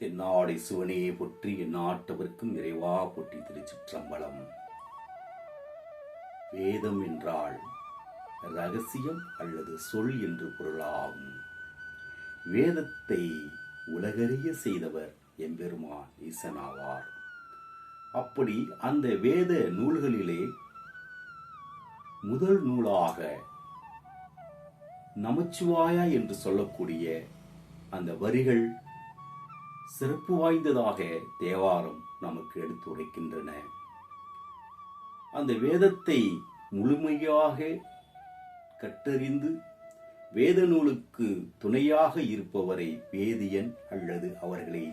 தென்னாடை சிவனே போற்றி நாட்டவர்க்கும் இறைவா போற்றி திருச்சிற்றம்பலம். வேதம் என்றால் ரகசியம் அல்லது சொல் என்று பொருளாகும். வேதத்தை உலகறிய செய்தவர் எம்பெருமான் ஈசனாவார். அப்படி அந்த வேத நூல்களிலே முதல் நூலாக நமச்சிவாயா என்று சொல்லக்கூடிய அந்த வரிகள் சிறப்பு வாய்ந்ததாக தேவாரம் நமக்கு எடுத்துரைக்கின்றன. அந்த வேதத்தை முழுமையாக கற்றறிந்து வேத நூலுக்கு துணையாக இருப்பவரை வேதியன் அல்லது அவர்களை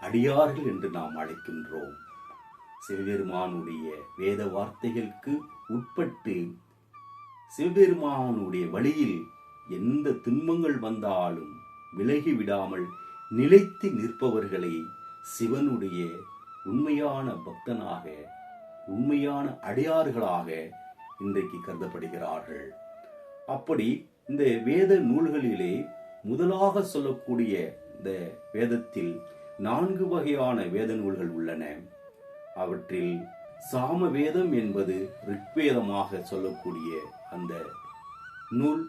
அடியார்கள் என்று நாம் அழைக்கின்றோம். சிவபெருமானுடைய வேத வார்த்தைகளுக்கு உட்பட்டு சிவபெருமானுடைய வழியில் எந்த துன்பங்கள் வந்தாலும் விலகி விடாமல் நிலைத்து நிற்பவர்களை சிவனுடைய உண்மையான பக்தனாக உண்மையான அடையாறுகளாக இன்றைக்கு கருதப்படுகிறார்கள். அப்படி இந்த வேத நூல்களிலே முதலாக சொல்லக்கூடிய இந்த வேதத்தில் நான்கு வகையான வேத நூல்கள் உள்ளன. அவற்றில் சாம வேதம் என்பது ரிக்வேதமாக சொல்லக்கூடிய அந்த நூல்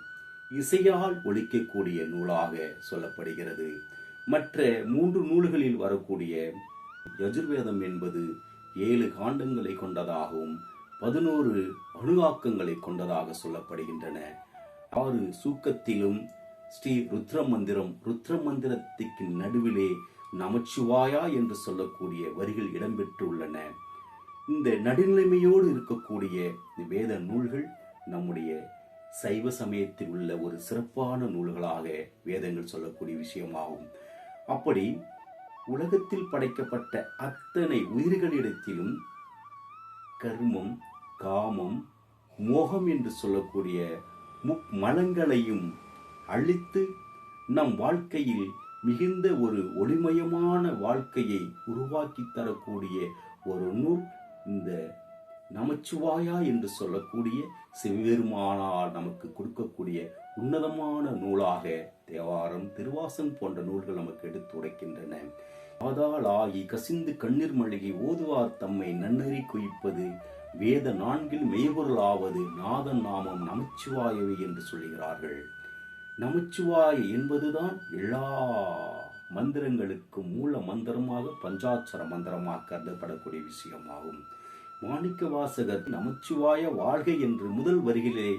இசையால் ஒழிக்கக்கூடிய நூலாக சொல்லப்படுகிறது. மற்ற மூன்று நூல்களில் வரக்கூடிய யஜுர்வேதம் என்பது ஏழு காண்டங்களை கொண்டதாகவும் பதினோரு அணுவாக்கங்களை கொண்டதாக சொல்லப்படுகின்றன. ஆறு சூக்கத்திலும் ஸ்ரீ ருத்ர மந்திரம் ருத்ர மந்திரத்திற்கு நடுவிலே நமச்சிவாயா என்று சொல்லக்கூடிய வரிகள் இடம்பெற்றுள்ளன. இந்த நடுநிலைமையோடு இருக்கக்கூடிய வேத நூல்கள் நம்முடைய சைவ சமயத்தில் உள்ள ஒரு சிறப்பான நூல்களாக வேதங்கள் சொல்லக்கூடிய விஷயமாகும். அப்படி உலகத்தில் படைக்கப்பட்ட அத்தனை உயிர்களிடத்திலும் கர்மம் காமம் மோகம் என்று சொல்லக்கூடிய மும்மலங்களையும் அழித்து நம் வாழ்க்கையில் மிகுந்த ஒரு ஒளிமயமான வாழ்க்கையை உருவாக்கி தரக்கூடிய ஒரு நூல் இந்த நமச்சிவாயா என்று சொல்லக்கூடிய சிவபெருமானால் நமக்கு கொடுக்கக்கூடிய உன்னதமான நூலாக தேவாரம் திருவாசன் போன்ற நூல்கள் நமக்கு எடுத்து உரைக்கின்றன. ஆகி கசிந்து கண்ணீர் மல்லிகை ஓதுவார் தம்மை நன்னறி குவிப்பது வேத நான்கில் மெய்பொருள் ஆவது நாதன் நாமம் நமச்சிவாயவை என்று சொல்கிறார்கள் நமச்சிவாய என்பதுதான் எல்லா மந்திரங்களுக்கு மூல மந்திரமாக பஞ்சாட்சர மந்திரமாக கருதப்படக்கூடிய விஷயமாகும். மாணிக்க வாசகர் நமச்சிவாய வாழ்கை என்று முதல் வரியிலே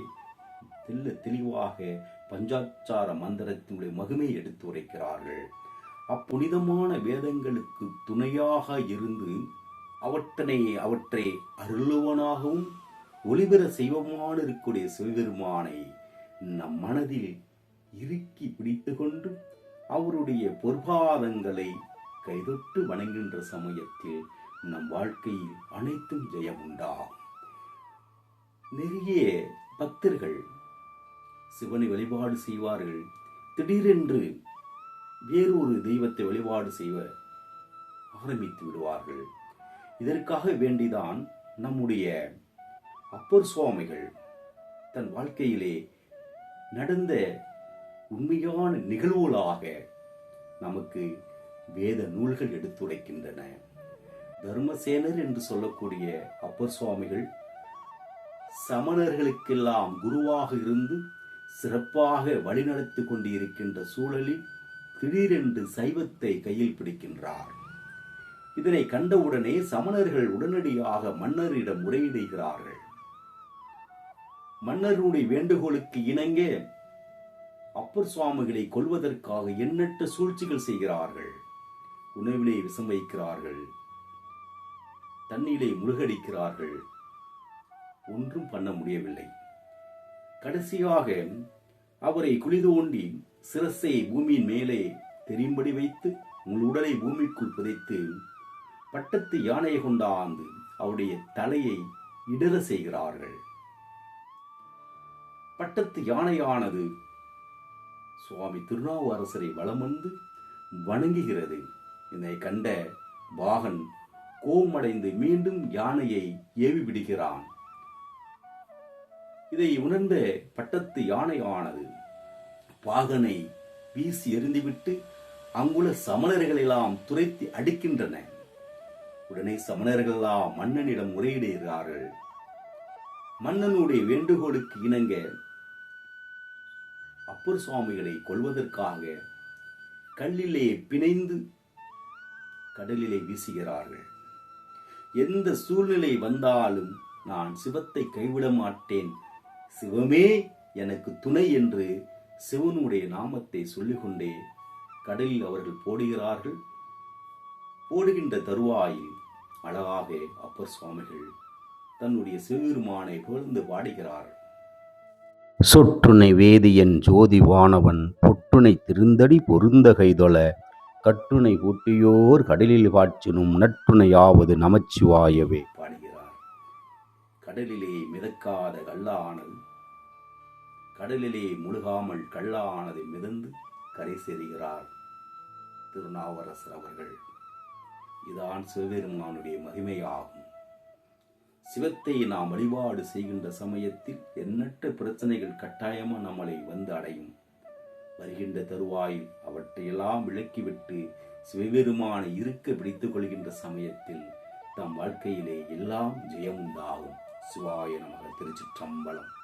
தெல்ல தெளிவாக பஞ்சாச்சார மந்திரத்தினுடைய மகிமை எடுத்து உரைக்கிறார்கள். அப்புனிதமான வேதங்களுக்கு துணையாக இருந்து அவற்றனை அவற்றை அருளுவனாகவும் ஒளிபெற செய்வமான இருக்கக்கூடிய சிவபெருமானை நம் மனதில் இறுக்கி பிடித்து கொண்டு அவருடைய பொற்பாதங்களை கைதொட்டு வணங்குகின்ற சமயத்தில் நம் வாழ்க்கையில் அனைத்தும் ஜெயம் உண்டாகும் நிறைய பக்தர்கள் சிவனை வழிபாடு செய்வார்கள். திடீரென்று வேறொரு தெய்வத்தை வழிபாடு செய்வ ஆரம்பித்து விடுவார்கள். இதற்காக வேண்டிதான் நம்முடைய அப்பர் சுவாமிகள் தன் வாழ்க்கையிலே நடந்த உண்மையான நிகழ்வுகளாக நமக்கு வேத நூல்கள் எடுத்துரைக்கின்றன. தர்மசேனர் என்று சொல்லக்கூடிய அப்பர் சுவாமிகள் சமணர்களுக்கெல்லாம் குருவாக இருந்து சிறப்பாக வழிநடத்தி கொண்டிருக்கின்ற சூழலில் திடீரென்று சைவத்தை கையில் பிடிக்கின்றார். இதனை கண்டவுடனே சமணர்கள் உடனடியாக மன்னரிடம் முறையிடுகிறார்கள். மன்னருடைய வேண்டுகோளுக்கு இணங்க அப்பர் சுவாமிகளை கொல்வதற்காக எண்ணற்ற சூழ்ச்சிகள் செய்கிறார்கள். உணவிலே விஷம் வைக்கிறார்கள். தண்ணீரை முழுகடிக்கிறார்கள். ஒன்றும் பண்ண முடியவில்லை. கடைசியாக அவரை குழி தோண்டி சிரசை பூமியின் மேலே தெரியும்படி வைத்து உங்கள் உடலை பூமிக்குள் புதைத்து பட்டத்து யானையை கொண்டாந்து அவருடைய தலையை இடர செய்கிறார்கள். பட்டத்து யானையானது சுவாமி திருநாவுக்கரசரை வலம் வந்து வணங்குகிறது. இதனை கண்ட பாகன் கோபமடைந்து மீண்டும் யானையை ஏவி விடுகிறான் இதை உணர்ந்த பட்டத்து யானையானது பாகனை வீசி எறிந்துவிட்டு அங்குள்ள சமணர்களெல்லாம் துரைத்து அடிக்கின்றன. உடனே சமணர்கள் எல்லாம் மன்னனிடம் முறையிடுகிறார்கள். மன்னனுடைய வேண்டுகோளுக்கு இணங்க அப்பர் சுவாமிகளை கொல்வதற்காக கல்லிலே பிணைந்து கடலிலே வீசுகிறார்கள். எந்த சூழ்நிலை வந்தாலும் நான் சிவத்தை கைவிட மாட்டேன். சிவமே எனக்கு துணை என்று சிவனுடைய நாமத்தை சொல்லிக்கொண்டே கடலில் அவர்கள் போடுகிறார்கள். போடுகின்ற தருவாயில் அழகாக அப்பர் சுவாமிகள் தன்னுடைய சிவபெருமானை புகழ்ந்து பாடுகிறார். சொற்றுனை வேதியன் ஜோதி வானவன் பொட்டுனை திருந்தடி பொருந்த கைதொல கட்டுனை கூட்டியோர் கடலில் காட்சினும் நட்டுணையாவது நமச்சிவாயவே. பாடுகிறார். கடலிலே மிதக்காத கல்லானது கடலிலே முழுகாமல் கல்லானதை மிதந்து கரை சேருகிறார் திருநாவரசர் அவர்கள். இதான் சிவபெருமானுடைய மகிமையாகும். சிவத்தை நாம் வழிபாடு செய்கின்ற சமயத்தில் எண்ணற்ற பிரச்சனைகள் கட்டாயமாக நம்மளை வந்து அடையும். வருகின்ற தருவாயில் அவற்றையெல்லாம் விலக்கிவிட்டு சிவபெருமானை இருக்க பிடித்துக் கொள்கின்ற சமயத்தில் தம் வாழ்க்கையிலே எல்லாம் ஜெயமுண்டாகும். சிவாய நமக. திருச்சிற்றம்பலம்.